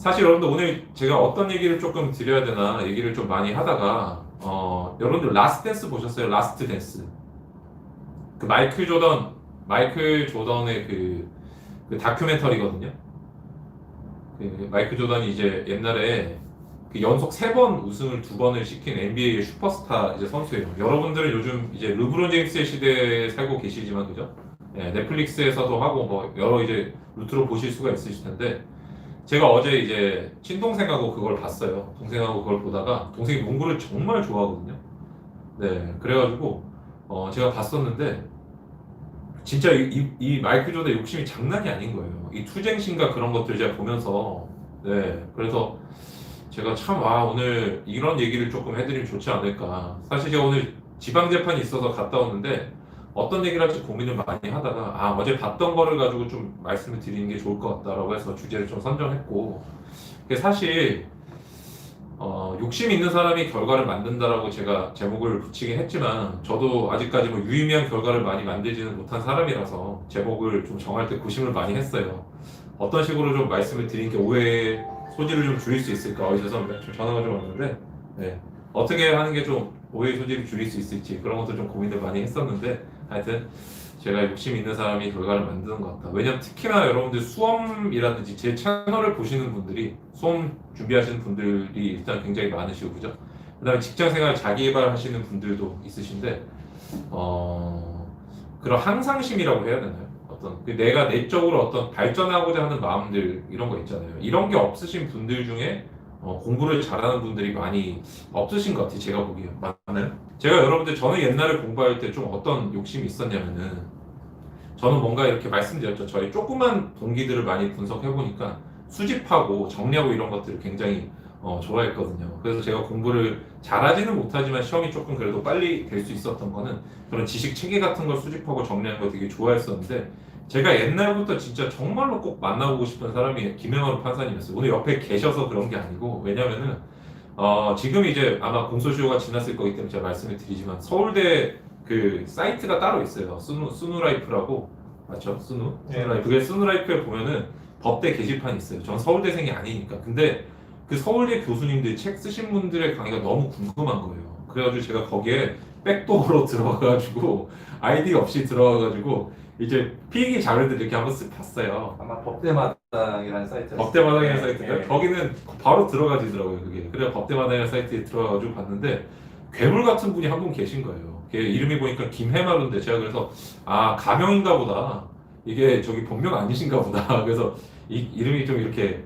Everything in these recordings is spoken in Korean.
사실 여러분들 오늘 제가 어떤 얘기를 조금 드려야 되나 얘기를 좀 많이 하다가 어, 여러분들 라스트 댄스 보셨어요? 라스트 댄스. 그 마이클 조던 마이클 조던의 그, 그 다큐멘터리거든요. 그 마이클 조던이 이제 옛날에 그 연속 세 번 우승을 두 번을 시킨 NBA의 슈퍼스타 이제 선수예요. 여러분들은 요즘 이제 르브론 제임스의 시대에 살고 계시지만 그죠? 예, 넷플릭스에서도 하고 뭐 여러 이제 루트로 보실 수가 있으실 텐데 제가 어제 이제 친동생하고 그걸 봤어요. 동생하고 그걸 보다가 동생이 농구를 정말 좋아하거든요. 네, 그래가지고 어, 제가 봤었는데 진짜 이, 이, 이 마이클 조던의 욕심이 장난이 아닌 거예요. 이 투쟁심과 그런 것들 제가 보면서 네, 그래서 제가 참와 오늘 이런 얘기를 조금 해드리면 좋지 않을까. 사실 제가 오늘 지방 재판이 있어서 갔다 왔는데 어떤 얘기를 할지 고민을 많이 하다가 아 어제 봤던 거를 가지고 좀 말씀을 드리는 게 좋을 것 같다라고 해서 주제를 좀 선정했고 사실 어, 욕심 있는 사람이 결과를 만든다라고 제가 제목을 붙이긴 했지만 저도 아직까지 뭐 유의미한 결과를 많이 만들지는 못한 사람이라서 제목을 좀 정할 때 고심을 많이 했어요. 어떤 식으로 좀 말씀을 드린 게 오해의 소지를 좀 줄일 수 있을까? 어, 죄송합니다. 좀 전화가 좀 왔는데 네. 어떻게 하는 게 좀 오해의 소지를 줄일 수 있을지 그런 것도 좀 고민을 많이 했었는데 하여튼 제가 욕심 있는 사람이 결과를 만드는 것 같다. 왜냐면 특히나 여러분들 수험이라든지 제 채널을 보시는 분들이 수험 준비하시는 분들이 일단 굉장히 많으시고 그죠? 그다음에 직장생활 자기개발 하시는 분들도 있으신데 어 그런 항상심이라고 해야 되나요? 어떤 그 내가 내적으로 어떤 발전하고자 하는 마음들 이런 거 있잖아요. 이런 게 없으신 분들 중에 어, 공부를 잘하는 분들이 많이 없으신 것 같아요. 제가 보기에 맞나요? 제가 여러분들 저는 옛날에 공부할 때 좀 어떤 욕심이 있었냐면은 저는 뭔가 이렇게 말씀드렸죠. 저희 조그만 동기들을 많이 분석해 보니까 수집하고 정리하고 이런 것들을 굉장히 어, 좋아했거든요. 그래서 제가 공부를 잘하지는 못하지만 시험이 조금 그래도 빨리 될 수 있었던 거는 그런 지식 체계 같은 걸 수집하고 정리하는 거 되게 좋아했었는데 제가 옛날부터 진짜 정말로 꼭 만나보고 싶은 사람이 김영하루 판사님이었어요. 오늘 옆에 계셔서 그런 게 아니고 왜냐면은 어, 지금 이제 아마 공소시효가 지났을 거기 때문에 제가 말씀을 드리지만 서울대 그 사이트가 따로 있어요. 스누 스누라이프라고 맞죠? 스누 네. 스누라이프. 그게 스누라이프에 보면은 법대 게시판이 있어요. 전 서울대생이 아니니까. 근데 그 서울대 교수님들 책 쓰신 분들의 강의가 너무 궁금한 거예요. 그래가지고 제가 거기에 백도어로 들어가가지고 아이디 없이 들어가가지고 이제 필기 자료들 이렇게 한번 쓱 봤어요. 아마 법대마당이라는 사이트. 법대마당이라는 사이트인데 네. 거기는 바로 들어가지더라고요 그게 그래서 법대마당이라는 사이트에 들어가가지고 봤는데 괴물 같은 분이 한 분 계신 거예요 걔 이름이 보니까 김해마루인데 제가 그래서 아 가명인가 보다 이게 저기 본명 아니신가 보다 그래서 이 이름이 좀 이렇게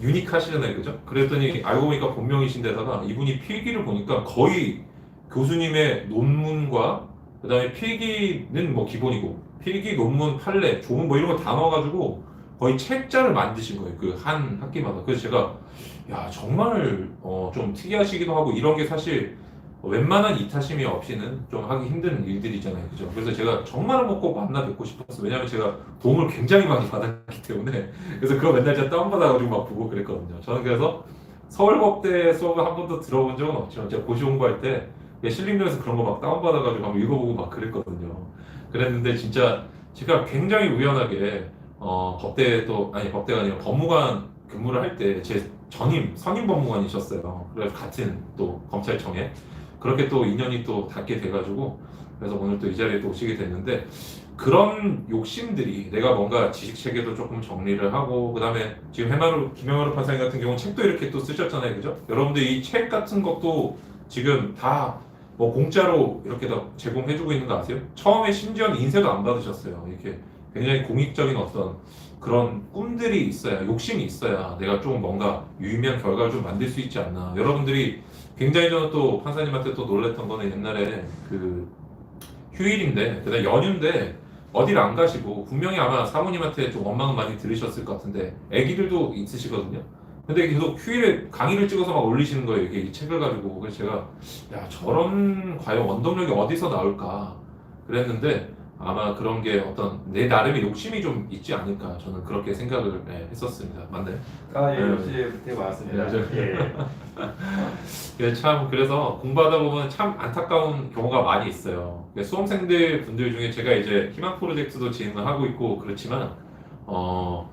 유니크하시잖아요 그죠? 그랬더니 알고 보니까 본명이신데다가 이분이 필기를 보니까 거의 교수님의 논문과 그 다음에 필기는 뭐 기본이고 필기 논문 판례 조문 뭐 이런 거 다 넣어가지고 거의 책자를 만드신 거예요. 그 한 학기마다. 그래서 제가 야 정말 어, 좀 특이하시기도 하고 이런 게 사실 웬만한 이타심이 없이는 좀 하기 힘든 일들이잖아요. 그죠? 그래서 제가 정말 한번 꼭 만나 뵙고 싶었어요. 왜냐면 제가 도움을 굉장히 많이 받았기 때문에 그래서 그거 맨날 제가 다운받아가지고 막 보고 그랬거든요. 저는 그래서 서울법대 수업을 한 번도 들어본 적은 없지만 제가 고시 공부할 때 신림동에서 그런 거 막 다운받아가지고 한번 읽어보고 막 그랬거든요. 그랬는데 진짜 제가 굉장히 우연하게 어, 법대 또 아니 법대가 아니라 법무관 근무를 할 때 제 전임 선임 법무관이셨어요. 그래서 같은 또 검찰청에 그렇게 또 인연이 또 닿게 돼가지고 그래서 오늘 또 이 자리에 또 오시게 됐는데 그런 욕심들이 내가 뭔가 지식 체계도 조금 정리를 하고 그다음에 지금 해마루 김영하루 판사님 같은 경우는 책도 이렇게 또 쓰셨잖아요, 그죠? 여러분들 이 책 같은 것도 지금 다 뭐 공짜로 이렇게 다 제공해주고 있는 거 아세요? 처음에 심지어는 인쇄도 안 받으셨어요. 이렇게 굉장히 공익적인 어떤 그런 꿈들이 있어야 욕심이 있어야 내가 좀 뭔가 유의미한 결과를 좀 만들 수 있지 않나. 여러분들이 굉장히 저는 또 판사님한테 또 놀랬던 거는 옛날에 그 휴일인데 그다음 연휴인데 어디를 안 가시고 분명히 아마 사모님한테 좀 원망은 많이 들으셨을 것 같은데 아기들도 있으시거든요. 근데 계속 휴일에 강의를 찍어서 막 올리시는 거예요. 이게 이 책을 가지고 그래서 제가 야 저런 과연 원동력이 어디서 나올까 그랬는데 아마 그런 게 어떤 내 나름의 욕심이 좀 있지 않을까 저는 그렇게 생각을 네, 했었습니다. 맞나요? 아, 예, 네. 역시 되고 왔습니다. 네, 저- 예. 그래 참 그래서 공부하다 보면 참 안타까운 경우가 많이 있어요. 그러니까 수험생들 분들 중에 제가 이제 희망 프로젝트도 진행을 하고 있고 그렇지만 어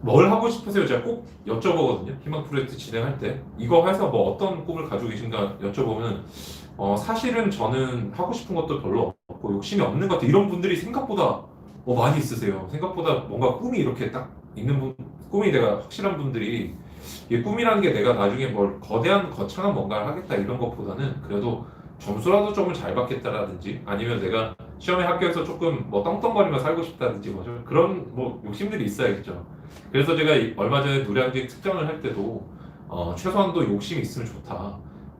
뭘 하고 싶으세요? 제가 꼭 여쭤보거든요. 희망 프로젝트 진행할 때 이거 해서 뭐 어떤 꿈을 가지고 계신가 여쭤보면 어, 사실은 저는 하고 싶은 것도 별로 없고 욕심이 없는 것 같아요. 이런 분들이 생각보다 어, 많이 있으세요. 생각보다 뭔가 꿈이 이렇게 딱 있는 분, 꿈이 내가 확실한 분들이 이 꿈이라는 게 내가 나중에 뭘 거대한 거창한 뭔가를 하겠다 이런 것보다는 그래도 점수라도 조금 잘 받겠다라든지 아니면 내가 시험에 합격해서 조금 뭐 떵떵거리며 살고 싶다든지 뭐좀 그런 뭐 욕심들이 있어야겠죠. 그래서 제가 이- 얼마 전에 노량진 특정을 할 때도 어, 최소한도 욕심이 있으면 좋다.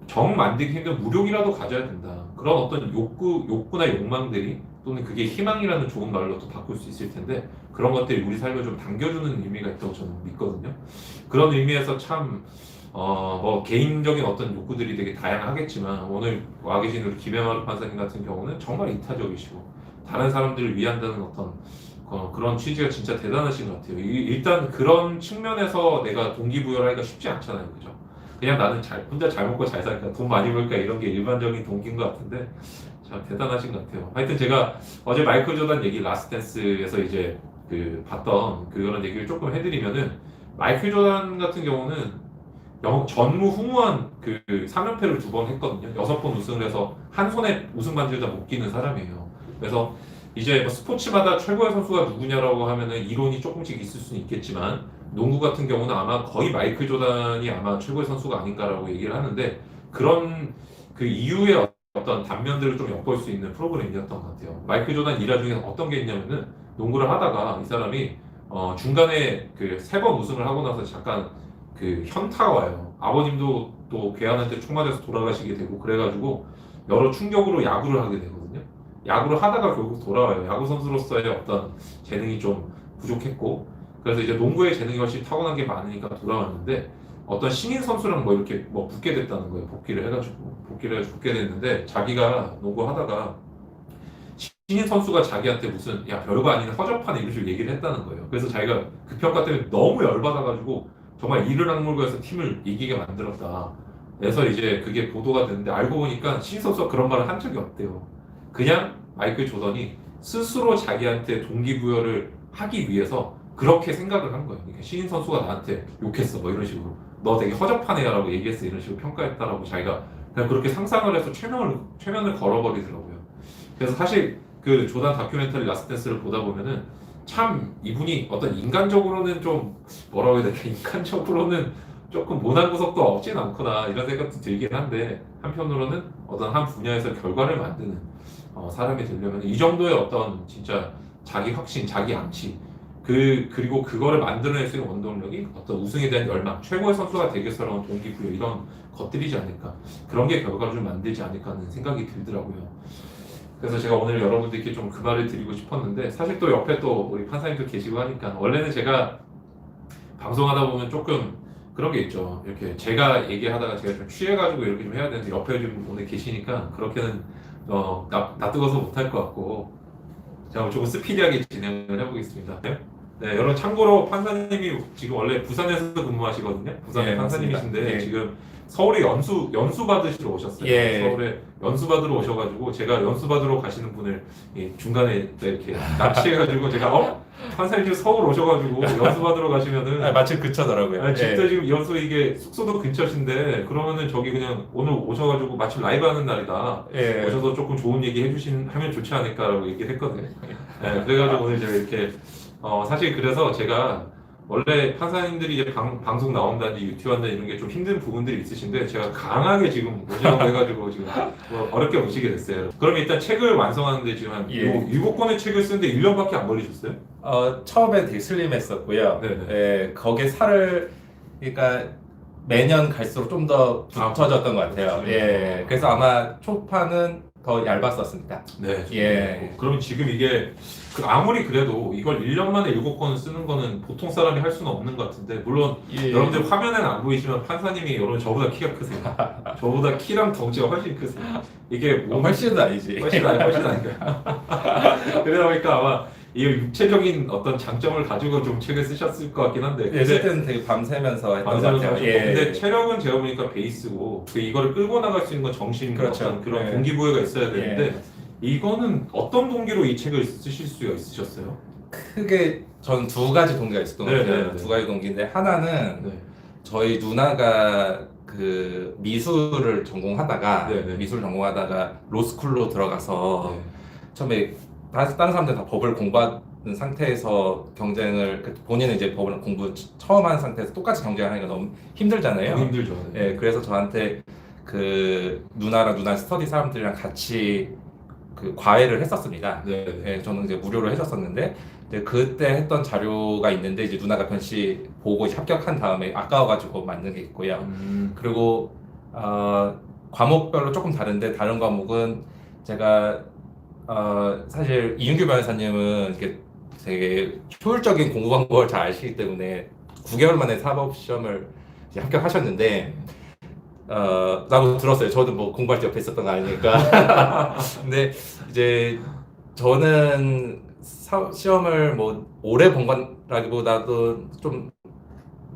정 만들기 힘든 무력이라도 가져야 된다. 그런 어떤 욕구, 욕구나 욕망들이 또는 그게 희망이라는 좋은 말로 또 바꿀 수 있을 텐데 그런 것들이 우리 삶을 좀 당겨주는 의미가 있다고 저는 믿거든요. 그런 의미에서 참 어, 뭐 개인적인 어떤 욕구들이 되게 다양하겠지만 오늘 와 계신 우리 김해마루 판사님 같은 경우는 정말 이타적이시고 다른 사람들을 위한다는 어떤 어, 그런 취지가 진짜 대단하신 것 같아요. 이- 일단 그런 측면에서 내가 동기부여를 하기가 쉽지 않잖아요, 그죠? 그냥 나는 잘 혼자 잘 먹고 잘 살까, 돈 많이 벌까 이런 게 일반적인 동기인 것 같은데 참 대단하신 것 같아요. 하여튼 제가 어제 마이클 조단 얘기 라스댄스에서 이제 그 봤던 그런 얘기를 조금 해드리면은 마이클 조단 같은 경우는 영- 전무후무한 그 3연패를 두 번 했거든요. 여섯 번 우승을 해서 한 손에 우승 반지를 다 못 끼는 사람이에요. 그래서 이제 뭐 스포츠마다 최고의 선수가 누구냐라고 하면은 이론이 조금씩 있을 수는 있겠지만 농구 같은 경우는 아마 거의 마이클 조단이 아마 최고의 선수가 아닌가라고 얘기를 하는데 그런 그 이후의 어떤 단면들을 좀 엿볼 수 있는 프로그램이었던 것 같아요. 마이클 조단 일화 중에 어떤 게 있냐면은 농구를 하다가 이 사람이 어 중간에 그 세 번 우승을 하고 나서 잠깐 그 현타가 와요. 아버님도 또 괴한한테 총 맞아서 돌아가시게 되고 그래가지고 여러 충격으로 야구를 하게 되거든요. 야구를 하다가 결국 돌아와요. 야구 선수로서의 어떤 재능이 좀 부족했고 그래서 이제 농구의 재능이 훨씬 타고난 게 많으니까 돌아왔는데 어떤 신인 선수랑 뭐 이렇게 뭐 붙게 됐다는 거예요. 복귀를 해가지고 복귀를 해서 붙게 됐는데 자기가 농구 하다가 신인 선수가 자기한테 무슨 야 별거 아닌 허접한 이런 식으로 얘기를 했다는 거예요. 그래서 자기가 그 평가 때문에 너무 열받아가지고 정말 이를 악물고 해서 팀을 이기게 만들었다. 그래서 이제 그게 보도가 됐는데 알고 보니까 신인 선수가 그런 말을 한 적이 없대요. 그냥 마이클 조던이 스스로 자기한테 동기부여를 하기 위해서 그렇게 생각을 한 거예요. 그러니까 신인 선수가 나한테 욕했어, 뭐 이런 식으로. 너 되게 허접한 애야라고 얘기했어, 이런 식으로 평가했다라고 자기가 그냥 그렇게 상상을 해서 최면을 최면을 걸어버리더라고요. 그래서 사실 그 조단 다큐멘터리 라스댄스를 보다 보면은 참 이분이 어떤 인간적으로는 좀 뭐라고 해야 되나 인간적으로는 조금 모난 구석도 없진 않구나 이런 생각도 들긴 한데 한편으로는 어떤 한 분야에서 결과를 만드는 어, 사람이 되려면 이 정도의 어떤 진짜 자기 확신, 자기 암치 그 그리고 그거를 만들어낼 수 있는 원동력이 어떤 우승에 대한 열망, 최고의 선수가 되겠어라는 동기부여 이런 것들이지 않을까 그런 게 결과를 좀 만들지 않을까 하는 생각이 들더라고요. 그래서 제가 오늘 여러분들께 좀 그 말을 드리고 싶었는데 사실 또 옆에 또 우리 판사님도 계시고 하니까 원래는 제가 방송하다 보면 조금 그런 게 있죠. 이렇게 제가 얘기하다가 제가 좀 취해가지고 이렇게 좀 해야 되는데 옆에 좀 오늘 계시니까 그렇게는 어, 나, 놔두어서 못할 것 같고 제가 조금 스피디하게 진행을 해보겠습니다. 네, 네, 여러분 참고로 판사님이 지금 원래 부산에서 근무하시거든요. 부산의 예, 판사님이신데 맞습니다. 예. 지금 서울에 연수 연수 받으시러 오셨어요. 예. 서울에 연수 받으러 오셔가지고 제가 연수 받으러 가시는 분을 이 중간에 이렇게 납치해가지고 제가 어 판사님 지금 서울 오셔가지고 연수 받으러 가시면은 아, 마침 그쳐더라고요. 아, 진짜 지금 연수 이게 숙소도 근처신데 그러면은 저기 그냥 오늘 오셔가지고 마침 라이브 하는 날이다. 예. 예. 오셔서 조금 좋은 얘기 해주신 하면 좋지 않을까라고 얘기를 했거든요. 네, 그래가지고 오늘 제가 이렇게 어, 사실 그래서 제가 원래 판사님들이 이제 방, 방송 나온다든지 유튜브 한다 이런 게 좀 힘든 부분들이 있으신데 제가 강하게 지금 모시라고 해가지고 지금 뭐 어렵게 모시게 됐어요. 그럼 일단 책을 완성하는데 지금 한 예. 요- 일곱 권의 책을 쓰는데 1년밖에 안 걸리셨어요? 어, 처음엔 되게 슬림했었고요. 네네. 예, 거기에 살을 그러니까 매년 갈수록 좀더 아, 붙어졌던 것 같아요. 그렇군요. 예, 그래서 아마 초판은 더 얇았었습니다. 네. 예. 그러면 지금 이게 그 아무리 그래도 이걸 1년 만에 7권을 쓰는 거는 보통 사람이 할 수는 없는 것 같은데 물론 예. 여러분들 화면에는 안 보이지만 판사님이 여러분 저보다 키가 크세요. 저보다 키랑 덩치가 훨씬 크세요. 이게 어, 몸 훨씬 아니지. 훨씬 아니 훨씬 아닌가요? 그러다 보니까 아마 이 육체적인 어떤 장점을 가지고 좀 책을 쓰셨을 것 같긴 한데 예, 쓸 때는 되게 밤새면서 했던 것 같아요. 하셨고 근데 체력은 제가 보니까 베이스고 그 이거를 끌고 나갈 수 있는 건 정신 그렇죠. 어떤 그런 예. 동기부여가 있어야 되는데 예. 이거는 어떤 동기로 이 책을 쓰실 수가 있으셨어요? 크게 전 두 가지 동기가 있었던 것 네, 같아요. 네, 네. 두 가지 동기인데 하나는 네. 저희 누나가 그 미술을 전공하다가 네, 네. 미술 전공하다가 로스쿨로 들어가서 네. 처음에 다른 다른 사람들 다 법을 공부하는 상태에서 경쟁을 그 본인은 이제 법을 공부 처음 한 상태에서 똑같이 경쟁하니까 너무 힘들잖아요. 너무 힘들죠. 예, 그래서 저한테 그 누나랑 누나 스터디 사람들이랑 같이 그 과외를 했었습니다. 네. 네. 예, 저는 이제 무료로 해줬었는데 이제 그때 했던 자료가 있는데 이제 누나가 변시 보고 이제 합격한 다음에 아까워가지고 만든 게 있고요. 음, 그리고 어, 과목별로 조금 다른데 다른 과목은 제가 어, 사실 이윤규 변호사님은 이렇게 되게 효율적인 공부 방법을 잘 아시기 때문에 9개월 만에 사법 시험을 합격하셨는데 어, 나도 들었어요. 저도 뭐 공부할 때 옆에 있었던 거 아니니까. 근데 이제 저는 사- 시험을 뭐 오래 본 건라기보다도 좀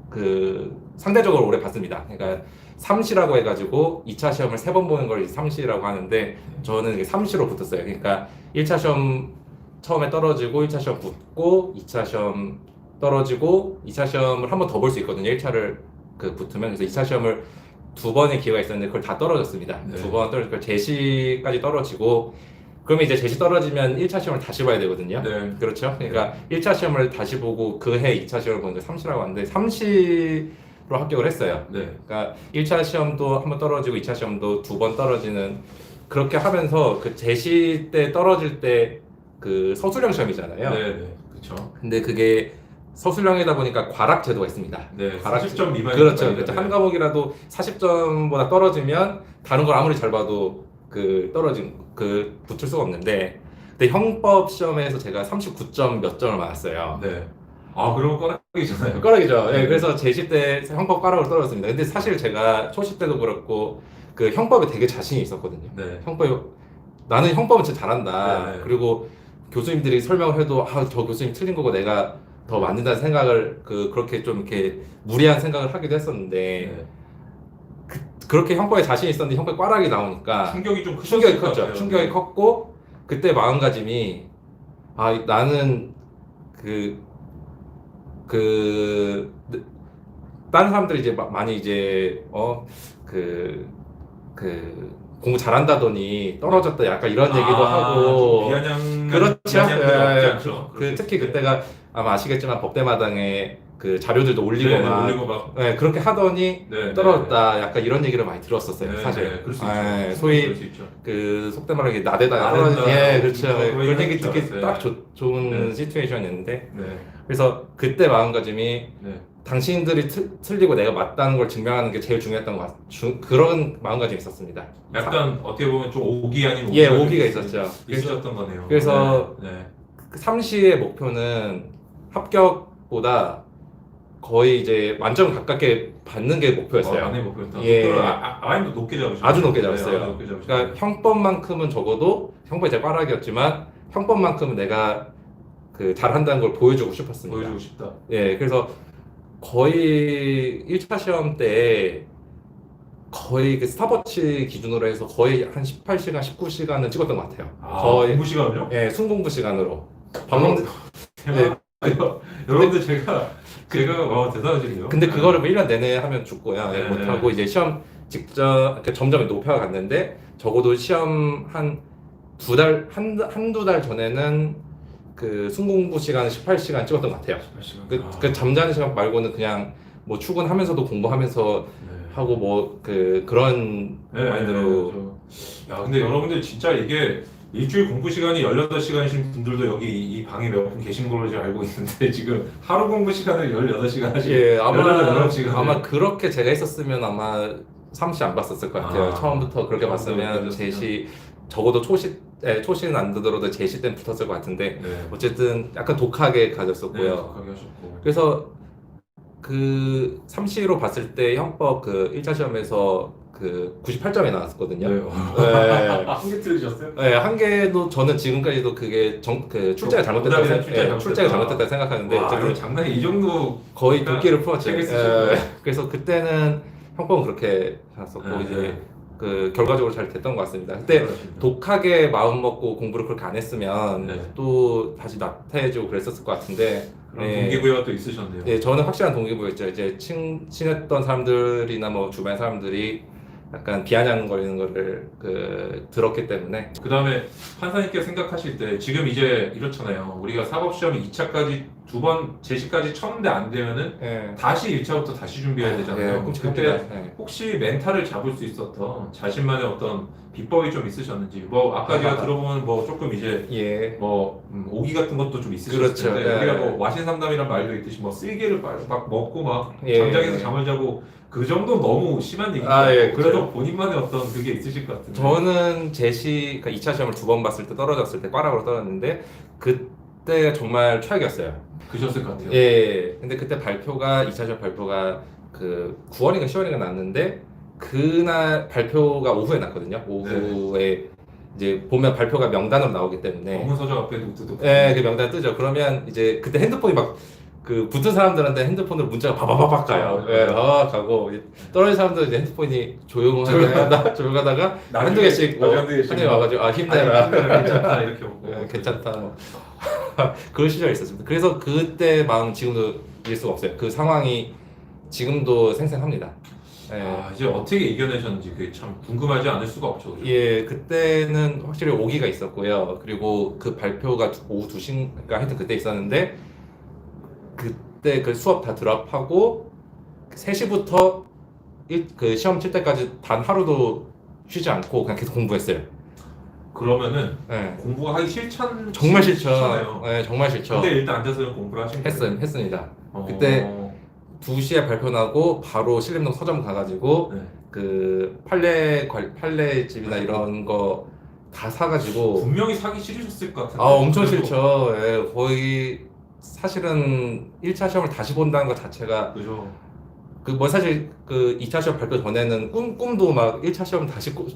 그 상대적으로 오래 봤습니다. 그러니까 삼시라고 해가지고 2차 시험을 세 번 보는 걸 이제 삼시라고 하는데 저는 이게 삼시로 붙었어요. 그러니까 1차 시험 처음에 떨어지고 1차 시험 붙고 2차 시험 떨어지고 2차 시험을 한 번 더 볼 수 있거든요. 1차를 그 붙으면 그래서 2차 시험을 두 번의 기회가 있었는데 그걸 다 떨어졌습니다. 네. 두번 떨어지고 제시까지 떨어지고 그러면 이제 제시 떨어지면 1차 시험을 다시 봐야 되거든요. 네. 그렇죠. 그러니까 1차 시험을 다시 보고 그 해 2차 시험을 보는데 3시라고 하는데 3시 로 합격을 했어요. 네. 그러니까 1차 시험도 한 번 떨어지고 2차 시험도 두 번 떨어지는 그렇게 하면서 그 제시 때 떨어질 때 그 서술형 시험이잖아요. 네. 네. 그렇죠. 근데 그게 서술형이다 보니까 과락 제도가 있습니다. 네. 과락 40점 미만. 그렇죠. 그렇죠. 한 과목이라도 40점보다 떨어지면 다른 걸 아무리 잘 봐도 그 떨어진 그 붙을 수가 없는데 근데 형법 시험에서 제가 39점 몇 점을 맞았어요. 네. 아, 그러면 꺼라기잖아요. 까락이죠. 예, 네. 그래서 제시 때 형법 까락으로 떨어졌습니다. 근데 사실 제가 초시 때도 그렇고 그 형법에 되게 자신이 있었거든요. 네. 형법이 나는 형법은 진짜 잘한다. 네, 네. 그리고 교수님들이 설명을 해도 아 저 교수님 틀린 거고 내가 더 맞는다는 생각을 그 그렇게 좀 이렇게 무리한 생각을 하기도 했었는데 네. 그렇게 형법에 자신 있었는데 형법 꽈락이 나오니까 충격이 좀 크셨을 충격이 것 컸죠. 같아요. 충격이 컸고 그때 마음가짐이 아 나는 그 그 다른 사람들이 이제 마- 많이 이제 어그그 공부 잘한다더니 떨어졌다 약간 이런 얘기도 아, 하고 좀 비아냥 그렇죠. 예, 예. 않죠. 그 특히 그때가 아마 아시겠지만 법대마당에 그 자료들도 올리고 네, 막 올리고 막 네, 그렇게 하더니 네, 떨어졌다 약간 이런 얘기를 많이 들었었어요 네, 사실 네, 그럴 수 예, 있죠. 소위 그럴 수 있죠. 그 속된 말로 이게 나대다 나댄다. 떨어진 예 그렇죠 뭐 그런 그런 얘기 듣기 알았어요. 딱 좋- 좋은 네. 시츄에이션이었는데 네. 그래서 그때 마음가짐이 네. 당신들이 틀, 틀리고 내가 맞다는 걸 증명하는 게 제일 중요했던 것 같, 주, 그런 마음가짐이 있었습니다. 약간 어떻게 보면 좀 오기 아닌 예, 오기가 오기가 좀 있었죠. 그래서 있으셨던 거네요. 그래서 네. 네. 그 삼시의 목표는 합격보다 거의 이제 만점 가깝게 받는 게 목표였어요. 어, 안의 목표였다. 예. 아, 아, 아주 높게 잡으셨어요. 아주 높게 네, 잡았어요. 아주 높게 잡으셨어요. 그러니까 형법만큼은 적어도 형법이 제 빠락이었지만 형법만큼은 내가 그 잘한다는 걸 보여주고 싶었습니다. 보여주고 싶다. 예, 그래서 거의 1차 시험 때 거의 그 스타버치 기준으로 해서 거의 한 18시간, 19시간은 찍었던 것 같아요. 아, 거의 공부 시간을요? 예, 순공부 시간으로. 밥 먹는 네. 여러분들 제가 제가 와 대단하시네요. 근데 그거를 뭐 1년 내내 하면 죽고요. 예, 네. 못하고 이제 시험 직접 이렇게 점점 높여갔는데 적어도 시험 한 두 달, 한, 한두 달 전에는 그 순공부 시간을 18시간 찍었던 것 같아요. 그, 아, 그 잠자는 시간 말고는 그냥 뭐 출근하면서도 공부하면서 네. 하고 뭐 그 그런 네, 마인드로 네, 저- 야, 근데 여러분들 진짜 이게 일주일 공부 시간이 18시간이신 분들도 여기 이 방에 몇 분 계신 걸로 제가 알고 있는데 지금 하루 공부 시간을 18시간 하시고 예 아마 18시간 아마 그렇게 제가 했었으면 아마 삼시 안 봤었을 것 같아요. 아, 처음부터 그렇게 봤으면 제시 적어도 초시 에, 초시는 안 되더라도 제시 때는 붙었을 것 같은데 네. 어쨌든 약간 독하게 네, 가졌었고요. 독하게 하셨고. 그래서 그 삼시로 봤을 때 형법 그 1차 시험에서 그 98점이 나왔었거든요. 네. 네. 한개 틀리셨어요? 네, 한 개도 저는 지금까지도 그게 정, 그 출제가 잘못됐다고 생각, 출제가 예, 잘못됐다. 출제가 잘못됐다고 생각하는데 와, 이거 장난이 이 정도 거의 그러니까 도끼를 풀었죠. 예. 그래서 그때는 형법은 그렇게 샀었고 네, 이제 네. 그 결과적으로 잘 됐던 것 같습니다. 그때 그렇습니다. 독하게 마음 먹고 공부를 그렇게 안 했으면 네. 또 다시 나태해지고 그랬었을 것 같은데 그런 네. 동기부여가 또 있으셨네요. 예, 저는 확실한 동기부여였죠. 이제 친, 친했던 사람들이나 뭐 주변 사람들이 약간 비아냥거리는 거를 그 들었기 때문에 그 다음에 판사님께 생각하실 때 지금 이제 이렇잖아요. 우리가 사법시험이 2차까지 두 번 제시까지 쳤는데 안 되면은 예. 다시 1차부터 다시 준비해야 되잖아요. 예, 그때 끔찍합니다. 예. 혹시 멘탈을 잡을 수 있었던 자신만의 어떤 비법이 좀 있으셨는지 뭐 아까 제가 들어보면 뭐 조금 이제 예. 뭐 음, 오기 같은 것도 좀 있으셨을 그렇죠. 텐데 예. 우리가 뭐 와신 상담이란 말도 있듯이 뭐 쓸개를 막, 막 먹고 막 예. 장작에서 잠을 자고 그 정도 너무 심한 얘기죠. 아, 예, 그래도 그렇죠. 본인만의 어떤 그게 있으실 것 같은데. 저는 제시 그러니까 2차 시험을 두 번 봤을 때 떨어졌을 때 꽈락으로 떨어졌는데 그 때 정말 최악이었어요. 그셨을 것 같아요. 예. 근데 그때 발표가 2차 시험 발표가 그 9월인가 10월인가 났는데 그날 발표가 오후에 났거든요. 오후에 이제 보면 발표가 명단으로 나오기 때문에 업무 서적 앞에 노트도. 예, 그 명단 뜨죠. 그러면 이제 그때 핸드폰이 막 그 붙은 사람들한테 핸드폰으로 문자가 바바바박 가요. 예, 아 가고 이제 떨어진 사람들은 이제 핸드폰이 조용하다 조용하다가 한두 개씩 뭐 나중에 한두 개씩 개 와가지고 아 아니, 힘내라. 괜찮다 이렇게 오고. 예, 괜찮다. 뭐. 그런 시절이 있었습니다. 그래서 그때 마음 지금도 잊을 수가 없어요. 그 상황이 지금도 생생합니다. 예. 아, 이제 어떻게 이겨내셨는지 그게 참 궁금하지 않을 수가 없죠. 그죠? 예, 그때는 확실히 오기가 있었고요. 그리고 그 발표가 두- 오후 2시인가 하여튼 그때 있었는데 그때 그 수업 다 드랍하고 3시부터 일, 그 시험 칠 때까지 단 하루도 쉬지 않고 그냥 계속 공부했어요. 그러면은 예. 공부가 하기 싫찬 정말 싫죠. 싫잖아요. 예, 정말 싫죠. 근데 일단 앉아서 공부를 하신 했, 거예요. 했습니다. 어, 그때 2시에 발표 나고 바로 신림동 서점 가가지고 네. 그 판례 관- 판례 집이나 이런 거 다 사가지고 분명히 사기 싫으셨을 것 같은데. 아 엄청 그래도- 싫죠. 예, 거의 사실은 1차 시험을 다시 본다는 것 자체가 그죠. 그뭐 사실 그 2차 시험 발표 전에는 꿈 꿈도 막 1차 시험 다시 꾸,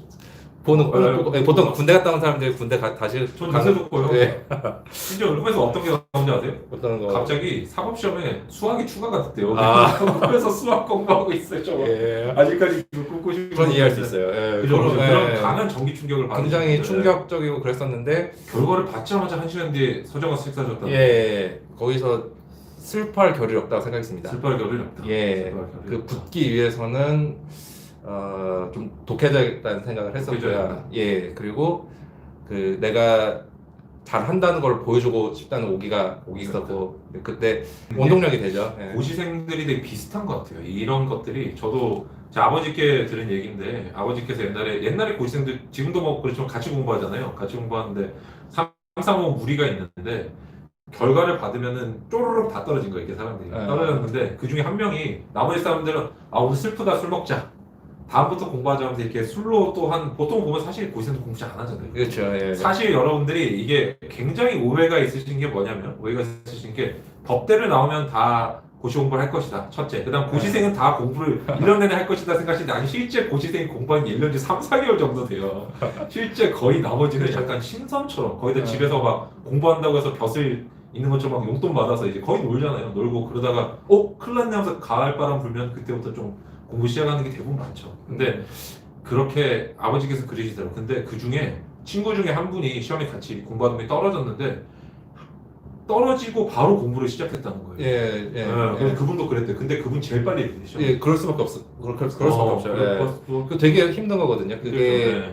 보는 꿈 네, 꾸고 예, 보통 군대 갔다 온 사람들이 군대 가, 다시 전 가는- 요새도 꿔요. 예, 심지어 얼굴에서 어떤 게 나오는지 아세요? 어떤 거 갑자기 사법시험에 수학이 추가가 됐대요. 아. 그래서 수학 공부하고 있어요. 저. 예. 아직까지 꿈꾸고 싶은 그건 이해할 수 있어요. 예, 그죠. 그런- 그런 예. 강한 전기 충격을 받는 굉장히 건데. 충격적이고 그랬었는데 결과를 받자마자 한 시간 뒤에 서정화 책사 줬다. 예 거기서 슬퍼할 겨를이 없다고 생각했습니다. 슬퍼할 겨를이 없다. 예, 슬퍼할 겨를이 그 없다. 붙기 위해서는 어, 좀 독해져야겠다는 생각을 했었고요. 예, 그리고 그 내가 잘 한다는 걸 보여주고 싶다는 오기가 오기 있었고 그때 원동력이 되죠. 예. 고시생들이 되게 비슷한 것 같아요. 이런 것들이 저도 제 아버지께 들은 얘기인데 아버지께서 옛날에 옛날에 고시생들 지금도 뭐 그렇지만 같이 공부하잖아요. 같이 공부하는데 3, 3, 5 무리가 있는데 결과를 받으면은 쪼르륵 다 떨어진 거예요. 이게 사람들이 네. 떨어졌는데 그 중에 한 명이 나머지 사람들은 아 오늘 슬프다 술 먹자. 다음부터 공부하자 하면서 이렇게 술로 또 한 보통 보면 사실 고시생들 공부 잘 안 하잖아요. 그렇죠. 예. 사실 여러분들이 이게 굉장히 오해가 있으신 게 뭐냐면 오해가 있으신 게 법대를 나오면 다 고시 공부를 할 것이다 첫째 그다음 고시생은 다 공부를 1년 내내 할 것이다 생각하시는데 아니 실제 고시생이 공부한 게 1년치 3, 4개월 정도 돼요 실제 거의 나머지는 약간 신선처럼 거의 다 네. 집에서 막 공부한다고 해서 벼슬 있는 것처럼 막 용돈 받아서 이제 거의 놀잖아요 놀고 그러다가 어? 큰일 났네 하면서 가을 바람 불면 그때부터 좀 공부 시작하는 게 대부분 많죠 근데 그렇게 아버지께서 그러시더라고요. 근데 그 중에 친구 중에 한 분이 시험에 같이 공부하던 분이 떨어졌는데 떨어지고 바로 공부를 시작했다는 거예요. 예, 예, 네, 예. 그래서 그분도 그랬대요. 근데 그분 제일 빨리 되셔. 예, 그럴 수밖에 없어. 그럴, 그럴 수밖에 없죠. 예. 그 그 되게 힘든 거거든요. 그게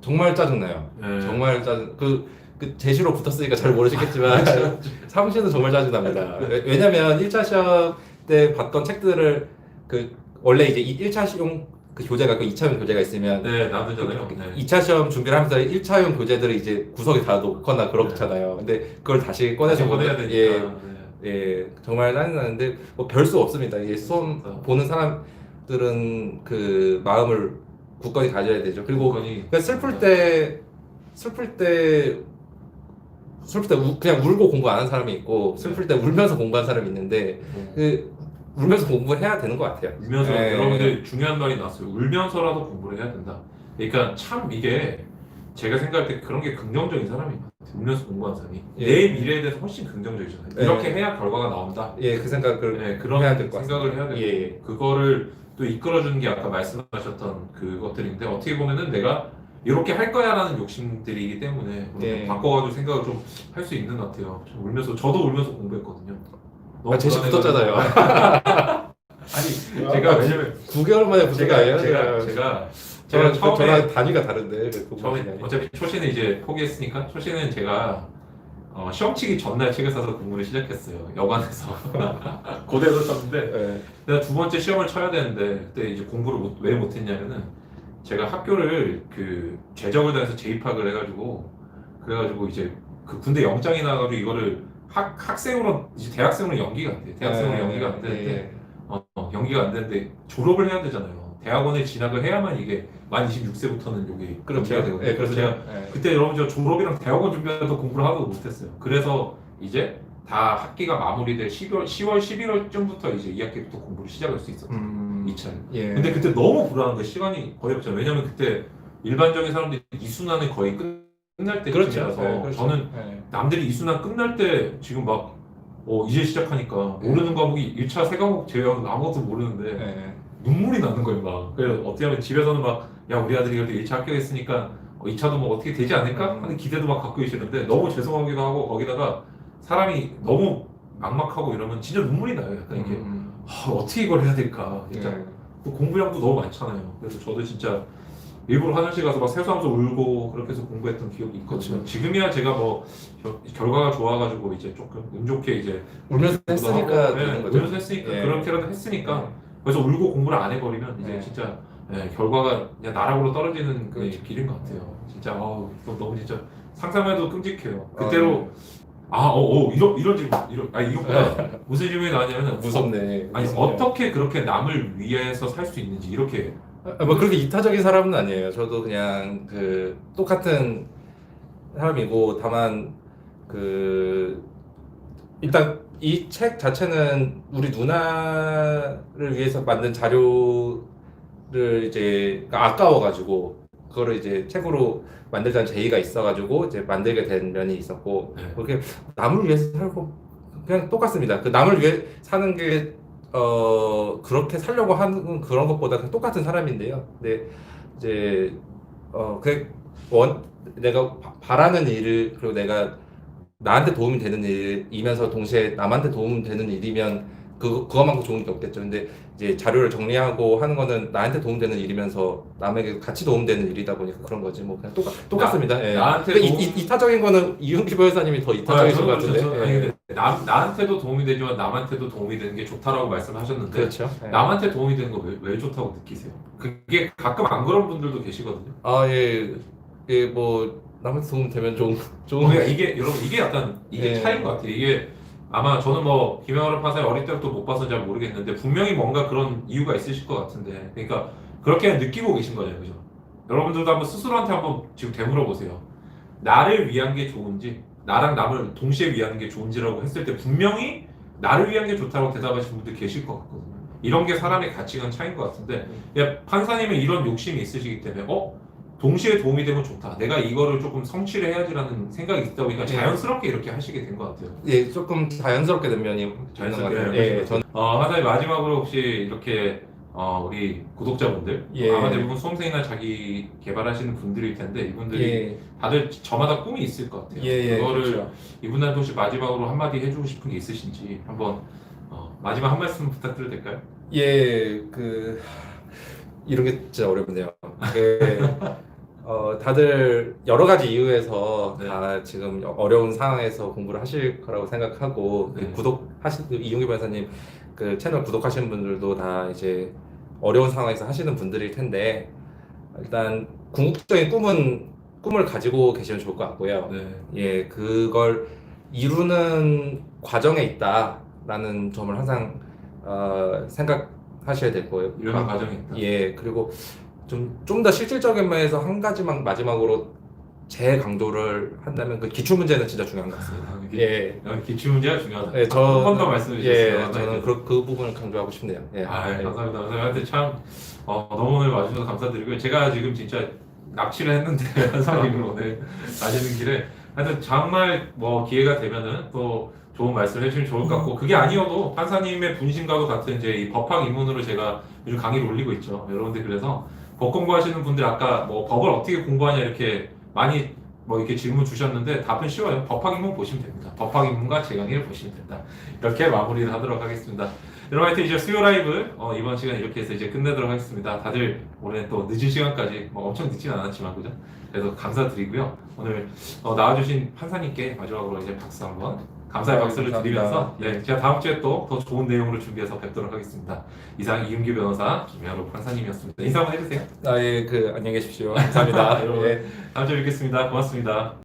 정말 짜증나요. 네. 정말 짜증. 그, 그 제시로 붙었으니까 잘 모르시겠지만 사무실은 정말 짜증납니다. 왜- 왜냐면 1차 시험 때 봤던 책들을 그 원래 이제 1차 시험 그 교재가 있고 2차용 교재가 있으면 네, 나도잖아요. 네. 2차 시험 준비를 하면서 1차용 교재들을 이제 구석에 다 놓거나 그렇잖아요. 근데 그걸 다시 꺼내서 보면- 되니까. 예, 네. 예, 정말 짜증나는데 뭐 별 수 없습니다. 이게 수험 그렇죠. 보는 사람들은 그 마음을 굳건히 가져야 되죠. 그리고 그거니 그러니까 슬플 때 슬플 때 슬플 때 우- 그냥 울고 공부 안 하는 사람이 있고 슬플 때 울면서 공부하는 사람이 있는데 네. 그 울면서 공부해야 되는 것 같아요. 울면서 예. 여러분들 중요한 말이 나왔어요. 울면서라도 공부를 해야 된다. 그러니까 참 이게 제가 생각할 때 그런 게 긍정적인 사람인 것 같아요. 울면서 공부하는 사람이 예. 내 미래에 대해서 훨씬 긍정적이잖아요. 예. 이렇게 해야 결과가 나온다. 예, 그 생각을 네, 그런 해야 될 것 생각을. 해야 돼요. 예, 그거를 또 이끌어주는 게 아까 말씀하셨던 그것들인데 어떻게 보면은 내가 이렇게 할 거야라는 욕심들이기 때문에 네. 바꿔가지고 생각을 좀 할 수 있는 것 같아요. 좀 울면서 저도 울면서 공부했거든요. 아, 제시 불안해가지고. 붙었잖아요. 아니 제가 왜냐면 9개월 만에 붙은 거 제가 아니에요? 제가 제가 제가 저랑 처음에 저랑 단위가 다른데 그 처음에. 어차피 초시는 이제 포기했으니까 초시는 제가 어, 시험 치기 전날 책을 사서 공부를 시작했어요. 여관에서 고대로 썼는데 네. 내가 두 번째 시험을 쳐야 되는데 그때 이제 공부를 못- 왜 못했냐면은 제가 학교를 그 제적을 당해서 재입학을 해가지고 그래가지고 이제 그 군대 영장이 나가지고 이거를 학 학생으로 이제 대학생으로 연기가 안 돼. 대학생으로 네, 연기가 안 되는데 네. 어, 어, 연기가 안 되는데 졸업을 해야 되잖아요. 대학원에 진학을 해야만 이게 만 26세부터는 여기 그렇죠. 연기가 되거든요. 네, 그래서 그렇죠. 제가 네. 그때 여러분 저 졸업이랑 대학원 준비하면서 공부를 하나도 못했어요. 그래서 이제 다 학기가 마무리될 12월, 10월, 11월쯤부터 이제 2학기부터 공부를 시작할 수 있었죠. 음, 이 차를. 예. 근데 그때 너무 불안한 거예요. 시간이 거의 없잖아요. 왜냐면 그때 일반적인 사람들이 이순환은 거의 끝, 끝날 그렇죠. 때쯤이라서 네, 그렇죠. 저는 네. 남들이 이순환 끝날 때 지금 막 어, 이제 시작하니까 모르는 과목이 1차 세 과목 제외하고 아무것도 모르는데 네. 눈물이 나는 거예요 막 그래서 어떻게 하면 집에서는 막 야 우리 아들이 그래도 1차 합격했으니까 어, 2차도 뭐 어떻게 되지 않을까 음. 하는 기대도 막 갖고 계시는데 너무 죄송하기도 하고 거기다가 사람이 너무 막막하고 이러면 진짜 눈물이 나요 약간 이게 음, 아, 어떻게 이걸 해야 될까 진짜 네. 또 공부량도 너무 많잖아요 그래서 저도 진짜 일부러 화장실 가서 막 세수하면서 울고 그렇게 해서 공부했던 기억이 있거든요 그렇죠. 지금이야 제가 뭐 겨- 결과가 좋아가지고 이제 조금 운 좋게 이제 울면서 했으니까 네, 되는 거죠. 울면서 했으니까 예. 그렇게라도 했으니까 그래서 울고 공부를 안 해버리면 이제 네. 진짜 예, 결과가 그냥 나락으로 떨어지는 그 그렇죠. 길인 것 같아요. 진짜 아우 또 너무 진짜 상상해도 끔찍해요. 아, 그때로 아 어 어 이런 이런 질문 이런 아 이것보다 무슨 질문이 나왔냐면 무섭네. 아니 무섭네요. 어떻게 그렇게 남을 위해서 살 수 있는지 이렇게 아, 뭐 그렇게 이타적인 사람은 아니에요. 저도 그냥 그 똑같은 사람이고 다만 그 일단 이 책 자체는 우리 누나를 위해서 만든 자료를 이제 그러니까 아까워가지고 그거를 이제 책으로 만들자는 제의가 있어가지고 이제 만들게 된 면이 있었고 네. 그렇게 남을 위해서 살고 그냥 똑같습니다. 그 남을 위해 사는 게 어 그렇게 살려고 하는 그런 것보다 똑같은 사람인데요. 근데 이제 어그원 내가 바- 바라는 일을 그리고 내가 나한테 도움이 되는 일이면서 동시에 남한테 도움 되는 일이면 그 그것만큼 좋은 게 없겠죠. 근데 이제 자료를 정리하고 하는 거는 나한테 도움되는 일이면서 남에게 같이 도움되는 일이다 보니까 그런 거지. 뭐 그냥 똑같 똑같습니다. 예. 나한테 근데 이, 도움- 이, 이타적인 거는 이윤기 변호사님이 더 이타적이신 것 저는- 같은데. 저는- 예. 아니 근데 남 나한테도 도움이 되지만 남한테도 도움이 되는 게 좋다라고 말씀하셨는데 그렇죠. 예. 남한테 도움이 되는 거왜 왜 좋다고 느끼세요? 그게 가끔 안 그런 분들도 계시거든요. 아 예. 예, 뭐 남한테 도움 되면 좋은 좋은 그러니까 이게 여러분 이게 약간 이게 네. 차이인 것 같아요. 이게 아마 저는 뭐 김영하를 판사님 어릴 때부터 못 봐서 잘 모르겠는데 분명히 뭔가 그런 이유가 있으실 것 같은데 그러니까 그렇게 느끼고 계신 거잖아요, 그죠? 여러분들도 한번 스스로한테 한번 지금 되물어 보세요. 나를 위한 게 좋은지 나랑 남을 동시에 위하는 게 좋은지라고 했을 때 분명히 나를 위한 게 좋다고 대답하시는 분들 계실 것 같거든요. 이런 게 사람의 가치관 차이인 것 같은데 그냥 판사님은 이런 욕심이 있으시기 때문에 어 동시에 도움이 되면 좋다. 내가 이거를 조금 성취를 해야지라는 생각이 있다 보니까 네. 자연스럽게 이렇게 하시게 된 것 같아요. 예, 조금 자연스럽게 된 면이 있는 것 자연스럽게, 같아요. 네. 예, 전 어, 하나의 마지막으로 혹시 이렇게 어, 우리 구독자분들 예. 아마 대부분 수험생이나 자기 개발하시는 분들일 텐데 이분들이 예, 다들 저마다 꿈이 있을 것 같아요. 예, 예, 그거를 그렇죠. 이분들한테 혹시 마지막으로 한마디 해주고 싶은 게 있으신지 한번 어, 마지막 한 말씀 부탁드려도 될까요? 예, 그 이런 게 진짜 어렵네요. 그, 어, 다들 여러 가지 이유에서 네. 다 지금 어려운 상황에서 공부를 하실 거라고 생각하고 그 네. 구독하신 그 이용기 변호사님 그 채널 구독하시는 분들도 다 이제 어려운 상황에서 하시는 분들일 텐데 일단 궁극적인 꿈은 꿈을 가지고 계시면 좋을 것 같고요. 네. 예, 그걸 이루는 과정에 있다라는 점을 항상 어, 생각 하셔야 될 거예요. 이런 과정이 있다. 예, 그리고 좀 좀 더 실질적인 면에서 한 가지만 마지막으로 재강조를 한다면 그 기출 문제는 진짜 중요한 것 같습니다. 아, 이게 예, 어, 기출 문제가 중요하다. 예, 저한번더 말씀해 주셨어요. 예, 저는 그, 그 부분을 강조하고 싶네요. 예, 아, 예. 감사합니다. 선생님한테 참 어, 너무 오늘 와주셔서 감사드리고요. 제가 지금 진짜 납치를 했는데 한사님을 오늘 가시는 길에 하여튼 정말 뭐 기회가 되면은 또 좋은 말씀을 해주시면 좋을 것 같고 그게 아니어도 판사님의 분신과도 같은 이제 이 법학 입문으로 제가 요즘 강의를 올리고 있죠. 여러분들 그래서 법 공부하시는 분들 아까 뭐 법을 어떻게 공부하냐 이렇게 많이 뭐 이렇게 질문 주셨는데 답은 쉬워요. 법학 입문 보시면 됩니다. 법학 입문과 제 강의를 보시면 된다. 이렇게 마무리를 하도록 하겠습니다. 여러분 하여튼 이제 수요 라이브 어, 이번 시간 이렇게 해서 이제 끝내도록 하겠습니다. 다들 올해 또 늦은 시간까지 뭐 엄청 늦진 않았지만 그죠? 그래서 감사드리고요. 오늘 어, 나와주신 판사님께 마지막으로 이제 박수 한번 감사의 네, 박수를. 드리면서 네, 제가 다음 주에 또 더 좋은 내용으로 준비해서 뵙도록 하겠습니다. 이상 이윤규 변호사 김현우 판사님이었습니다. 인사 한번 해주세요. 아, 예, 그 안녕히 계십시오. 감사합니다. 여러분. 예. 다음 주에 뵙겠습니다. 고맙습니다.